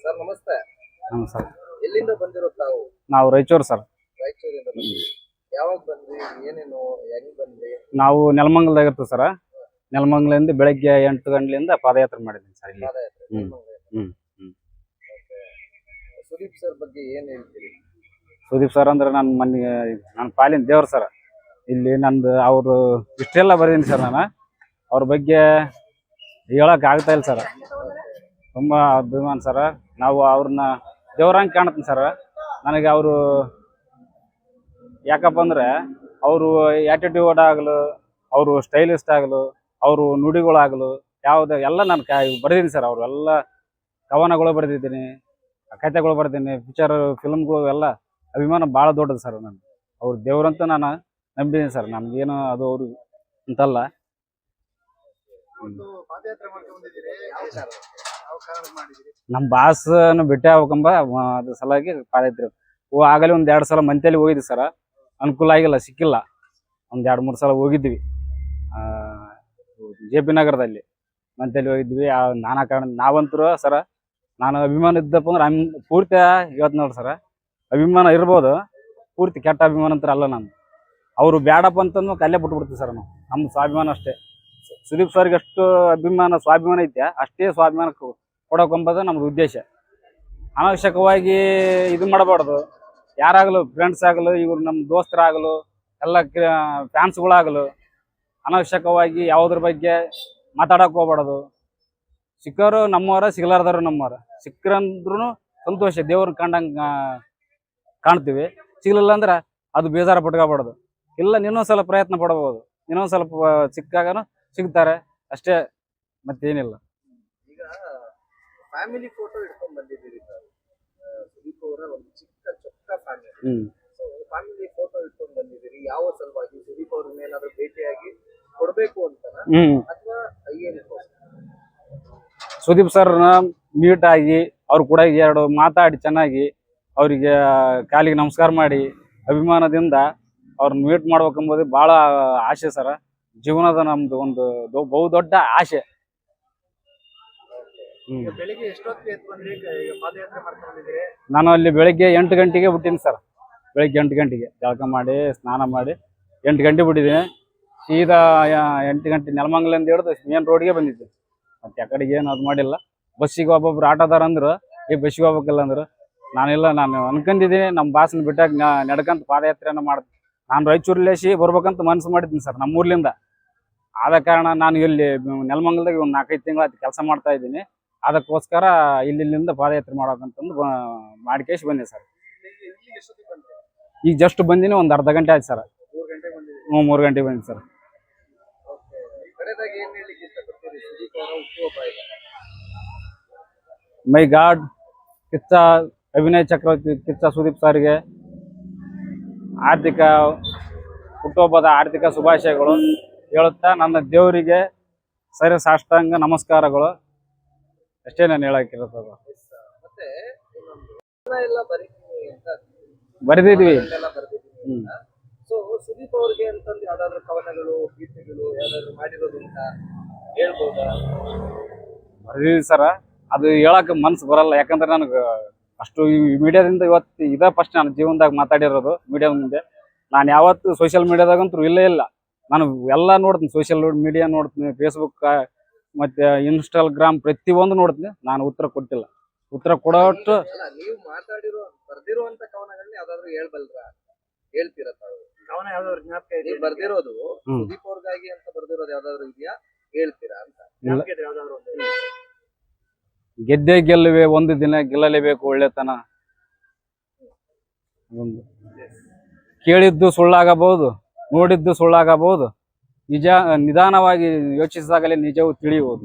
Sir ನಮಸ್ತೆ. ಹ್ಞೂ sir ಎಲ್ಲಿಂದ ಬಂದಿರೋ ತಾವು ನಾವು ರಾಯಚೂರು ಸರ್. ರಾಯಚೂರಿಂದ ಬಂದ್ರಿ ಯಾವಾಗ ಬಂದ್ರಿ? ಏನೇನು ಹೆಂಗ್ ಬಂದ್ರಿ? ನಾವು ನೆಲಮಂಗಲದಾಗ ಇರ್ತೀವಿ ಸರ್. ನೆಲಮಂಗಲಿಂದ ಬೆಳಗ್ಗೆ ಎಂಟು ಗಂಟೆಲಿಂದ ಪಾದಯಾತ್ರೆ ಮಾಡಿದ್ದೀನಿ ಸರ್ ಇಲ್ಲಿ. ಪಾದಯಾತ್ರೆ hmm. Nelamangala. Hmm. Sudeep sir ಬಗ್ಗೆ ಏನ್ ಹೇಳ್ತೀರಿ? ಸುದೀಪ್ ಸರ್ ಅಂದ್ರೆ ನನ್ನ ಮನೆ ನನ್ನ ಪಾಲಿನ ದೇವ್ರು ಸರ್. ಇಲ್ಲಿ ನಂದು ಅವರು ಇಷ್ಟೆಲ್ಲ ಬರೀನಿ ಸರ್ ನಾನು. ಅವ್ರ ಬಗ್ಗೆ ಹೇಳಕ್ ಆಗ್ತಾ ಇಲ್ಲ ಸರ್. ತುಂಬ ಅಭಿಮಾನ ಸರ್. ನಾವು ಅವ್ರನ್ನ ದೇವ್ರಂಗೆ ಕಾಣತ್ತೀನಿ ಸರ್. ನನಗೆ ಅವರು ಯಾಕಪ್ಪ ಅಂದ್ರೆ ಅವರು ಆ್ಯಟಿಟ್ಯೂಡ್ ಆಗಲು, ಅವರು ಸ್ಟೈಲಿಸ್ಟ್ ಆಗಲು, ಅವರು ನುಡಿಗಳಾಗಲು, ಯಾವುದು ಎಲ್ಲ ನಾನು ಕ ಬರೆದೀನಿ ಸರ್. ಅವರು ಎಲ್ಲ ಕವನಗಳು ಬರೆದಿದ್ದೀನಿ ಕಥೆಗಳು ಬರ್ತೀನಿ ಪಿಕ್ಚರ್ ಫಿಲ್ಮ್ಗಳು ಎಲ್ಲ ಅಭಿಮಾನ ಭಾಳ ದೊಡ್ಡದು ಸರ್ ನಾನು ಅವ್ರ ದೇವ್ರಂತ ನಾನು ನಂಬಿದ್ದೀನಿ ಸರ್. ನಮ್ಗೇನು ಅದು ಅವರು ಅಂತಲ್ಲ. ನಮ್ಮ ಬಾಸ್ನ ಆಗ್ಬೇಕಂಬ ಆ, ಅದ್ರ ಸಲಾಗಿ ಪಾದಯಾತ್ರೆ ಓ ಆಗಲೇ ಒಂದ್ ಎರಡ್ ಸಲ ಮಂತೇಲಿ ಹೋಗಿದ್ವಿ ಸರ. ಅನುಕೂಲ ಆಗಿಲ್ಲ ಸಿಕ್ಕಿಲ್ಲ. ಒಂದ್ ಎರಡ್ ಮೂರು ಸಲ ಹೋಗಿದ್ವಿ. ಜೆ ಪಿ ನಗರದಲ್ಲಿ ಮಂತೇಲಿ ಹೋಗಿದ್ವಿ. ನಾನಾ ಕಾರಣ ನಾವಂತರು ಸರ ನಾನು ಅಭಿಮಾನ ಇದ್ದಪ್ಪ ಅಂದ್ರೆ ಅಮ್ ಪೂರ್ತಿ ಇವತ್ತು ನೋಡ್ರಿ ಸರ ಅಭಿಮಾನ ಇರ್ಬೋದು. ಪೂರ್ತಿ ಕೆಟ್ಟ ಅಭಿಮಾನ ಅಂತ ಅಲ್ಲ ನಾನು ಅವರು ಬೇಡಪ್ಪ ಅಂತಂದು ಕಲ್ಲೇ ಬಿಟ್ಬಿಡ್ತೀವಿ ಸರ್ ನಾವು. ನಮ್ಮ ಸ್ವಾಭಿಮಾನ ಅಷ್ಟೇ. ಸುದೀಪ್ ಸರ್ಗೆ ಅಷ್ಟು ಅಭಿಮಾನ ಸ್ವಾಭಿಮಾನ ಐತೆ. ಅಷ್ಟೇ ಸ್ವಾಭಿಮಾನ ಕೊ- ಕೊಡೋಕೊಂಬುದು ನಮ್ದು ಉದ್ದೇಶ. ಅನಾವಶ್ಯಕವಾಗಿ ಇದು ಮಾಡಬಾರ್ದು. ಯಾರಾಗಲು ಫ್ರೆಂಡ್ಸ್ ಆಗಲು, ಇವ್ರು ನಮ್ಮ ದೋಸ್ತರಾಗಲು, ಎಲ್ಲ ಫ್ಯಾನ್ಸ್ಗಳಾಗಲು ಅನವಶ್ಯಕವಾಗಿ ಯಾವುದ್ರ ಬಗ್ಗೆ ಮಾತಾಡೋಕೆ ಹೋಗ್ಬಾರ್ದು. ಸಿಕ್ಕೋರು ನಮ್ಮವರ, ಸಿಗಲಾರ್ದವ್ರು ನಮ್ಮವರ. ಸಿಕ್ಕರಂದ್ರೂ ಸಂತೋಷ, ದೇವ್ರನ್ನ ಕಂಡಂಗೆ ಕಾಣ್ತೀವಿ. ಸಿಗ್ಲಿಲ್ಲ ಅಂದ್ರೆ ಅದು ಬೇಜಾರ ಪಟ್ಕೋಬಾರ್ದು. ಇಲ್ಲ ಇನ್ನೊಂದ್ ಸಲ ಪ್ರಯತ್ನ ಪಡ್ಬೋದು. ಇನ್ನೊಂದ್ ಸ್ವಲ್ಪ ಸಿಕ್ಕಾಗನು ಸಿಗ್ತಾರೆ. ಅಷ್ಟೇ ಮತ್ತೇನಿಲ್ಲ. ಫ್ಯಾಮಿಲಿ ಫೋಟೋ ಇಟ್ಕೊಂಡ್ ಬಂದಿದ್ದೀರಿ ಸರ್ ಸುದೀಪ್ ಅವರ ಒಂದು ಚಿಕ್ಕ ಚೊಕ್ಕ ಫ್ಯಾಮಿಲಿ ಸೊ ಫ್ಯಾಮಿಲಿ ಫೋಟೋ ಇಟ್ಕೊಂಡ್ ಬಂದಿದ್ದೀರಿ. ಯಾವ ಸಲುವಾಗಿ ಸುದೀಪ್ ಅವ್ರನ್ನ ಏನಾದ್ರು ಭೇಟಿಯಾಗಿ ಕೊಡ್ಬೇಕು ಅಂತ ಅಥವಾ ಏನಕ್ಕೋಸ್ಕರ ಸುದೀಪ್ ಸರ್ನ ಮೀಟ್ ಆಗಿ ಅವ್ರು ಕೂಡ ಎರಡು ಮಾತಾಡಿ ಚೆನ್ನಾಗಿ ಅವರಿಗೆ ಕಾಲಿಗೆ ನಮಸ್ಕಾರ ಮಾಡಿ ಅಭಿಮಾನದಿಂದ ಅವ್ರನ್ನ ಮೀಟ್ ಮಾಡ್ಬೇಕಂಬುದು ಬಹಳ ಆಸೆ ಸರ. ಜೀವನದ ನಮ್ದು ಒಂದು ಬಹುದೊಡ್ಡ ಬಹು ದೊಡ್ಡ ಆಸೆ ಬೆಳಿಗ್ಗೆ ಎಷ್ಟೊತ್ತಿಗೆ ಎದ್ದು ಬಂದ್ರಿ? ಈಗ ಪಾದಯಾತ್ರೆ ಮಾಡ್ಕೊಂಡು ನಾನು ಅಲ್ಲಿ ಬೆಳಿಗ್ಗೆ ಎಂಟು ಗಂಟೆಗೆ ಬಿಟ್ಟಿನಿ ಸರ್. ಬೆಳಿಗ್ಗೆ ಎಂಟು ಗಂಟೆಗೆ. ಜಳಕ ಮಾಡಿ ಸ್ನಾನ ಮಾಡಿ ಎಂಟು ಗಂಟೆ ಬಿಟ್ಟಿದ್ದೀನಿ. ಸೀದಾ ಎಂಟು ಗಂಟೆ ನೆಲಮಂಗಲಿಂದ ಹಿಡಿದು ಮೇನ್ ರೋಡ್ಗೆ ಬಂದಿದ್ದೆ. ಮತ್ತೆ ಆ ಕಡೆಗೆ ಏನು ಅದು ಮಾಡಿಲ್ಲ. ಬಸ್ಸಿಗೆ ಒಬ್ಬೊಬ್ರು ಆಟೋದಾರ ಅಂದ್ರು. ಈ ಬಸ್ಸಿಗೆ ಹೋಗ್ಬೇಕಿಲ್ಲ ಅಂದ್ರು. ನಾನಿಲ್ಲ ನಾನು ಅನ್ಕೊಂಡಿದ್ದೀನಿ ನಮ್ಮ ಬಾಸನ ಬಿಟ್ಟಾಗ ನಡ್ಕಂತ ಪಾದಯಾತ್ರೆಯನ್ನು ಮಾಡ್ತೀನಿ ನಾನು ರಾಯಚೂರ್ಲೇಸಿ ಬರ್ಬೇಕಂತ ಮನಸ್ಸು ಮಾಡಿದ್ದೀನಿ ಸರ್ ನಮ್ಮೂರ್ಲಿಂದ. ಆದ ಕಾರಣ ನಾನು ಇಲ್ಲಿ ನೆಲಮಂಗಲದಾಗ ಒಂದು ನಾಲ್ಕೈದು ತಿಂಗಳ ಕೆಲಸ ಮಾಡ್ತಾ ಇದ್ದೀನಿ. ಅದಕ್ಕೋಸ್ಕರ ಇಲ್ಲಿಂದ ಪಾದಯಾತ್ರೆ ಮಾಡೋಕಂತಂದು ಮಾಡಿಕೇಶ್ ಬಂದೆ ಸರ್. ಈಗ ಜಸ್ಟ್ ಬಂದಿನಿ ಒಂದು ಅರ್ಧ ಗಂಟೆ ಆಯ್ತು ಸರ್. ಹ್ಞೂ ಮೂರು ಗಂಟೆಗೆ ಬಂದಿನಿ sir. My god, Kiccha, Abhinay Chakravarthi, Kiccha Sudeep ಸರ್ಗೆ ಆರ್ಥಿಕ ಹುಟ್ಟುಹಬ್ಬದ ಆರ್ಥಿಕ ಶುಭಾಶಯಗಳು. ಹೇಳುತ್ತಾ ನನ್ನ ದೇವರಿಗೆ ಸರಿ ಸಾಷ್ಟಾಂಗ ನಮಸ್ಕಾರಗಳು. ಅಷ್ಟೇ ನಾನು ಹೇಳಕ್ಕಿರೋದು ಬರೆದಿದ್ವಿ. ಸೊ ಸುದೀಪ್ ಅವ್ರಿಗೆ ಅಂತಂದು ಯಾವ್ದಾದ್ರು ಕವನಗಳು ಗೀತೆಗಳು ಯಾವ್ದಾದ್ರು ಮಾಡಿರೋದು ಅಂತ ಹೇಳ್ಬೋದಾ? ಬರೆದಿದ್ವಿ ಸರ. ಅದು ಹೇಳಕ್ ಮನ್ಸು ಬರಲ್ಲ. ಯಾಕಂದ್ರೆ ನನಗೆ ಅಷ್ಟು ಈ ಮೀಡಿಯಾದಿಂದ ಇವತ್ತು ಇದೇ ಫಸ್ಟ್ ನಾನು ಜೀವನದಾಗ ಮಾತಾಡಿರೋದು ಮೀಡಿಯಾದ ಮುಂದೆ. ನಾನು ಯಾವತ್ತು ಸೋಷಿಯಲ್ ಮೀಡಿಯಾದಾಗಂತೂ ಇಲ್ಲೇ ಇಲ್ಲ. ನಾನು ಎಲ್ಲ ನೋಡ್ತೀನಿ. ಸೋಷಿಯಲ್ ಮೀಡಿಯಾ ನೋಡ್ತೀನಿ. ಫೇಸ್ಬುಕ್ ಮತ್ತೆ ಇನ್ಸ್ಟಾಗ್ರಾಮ್ ಪ್ರತಿಯೊಂದು ನೋಡ್ತೀನಿ. ನಾನು ಉತ್ತರ ಕೊಟ್ಟಿಲ್ಲ. ಉತ್ತರ ಕೊಡೋಷ್ಟು ನೀವು ಮಾತಾಡಿರೋ ಬರ್ದಿರುವಂತ ಕವನಗಳನ್ನ ಯಾವ್ದಾದ್ರು ಹೇಳ್ಬಲ್ರ? ಹೇಳ್ತೀರ ತಾವು? ಕವನ ಯಾವ್ದಾದ್ರು ಜ್ಞಾಪಕ ನೀವು ಬರ್ದಿರೋದು. ಸುದೀಪ್ ಅವ್ರಿಗಾಗಿ ಅಂತ ಬರ್ದಿರೋದು ಯಾವ್ದಾದ್ರು ಇದೆಯಾ? ಹೇಳ್ತೀರಾ ಅಂತ. ಜ್ಞಾಪಕ ಇದೆ ಯಾವ್ದಾದ್ರು ಒಂದು. ಗೆದ್ದೇ ಗೆಲ್ಲುವೆ ಒಂದು ದಿನ ಗೆಲ್ಲಲೇಬೇಕು ಒಳ್ಳೆತನ. ಕೇಳಿದ್ದು ಸುಳ್ಳಾಗಬಹುದು ನೋಡಿದ್ದು ಸುಳ್ಳಾಗಬಹುದು. ನಿಜ ನಿಧಾನವಾಗಿ ಯೋಚಿಸಿದಾಗಲೇ ನಿಜವು ತಿಳಿಯುವುದು.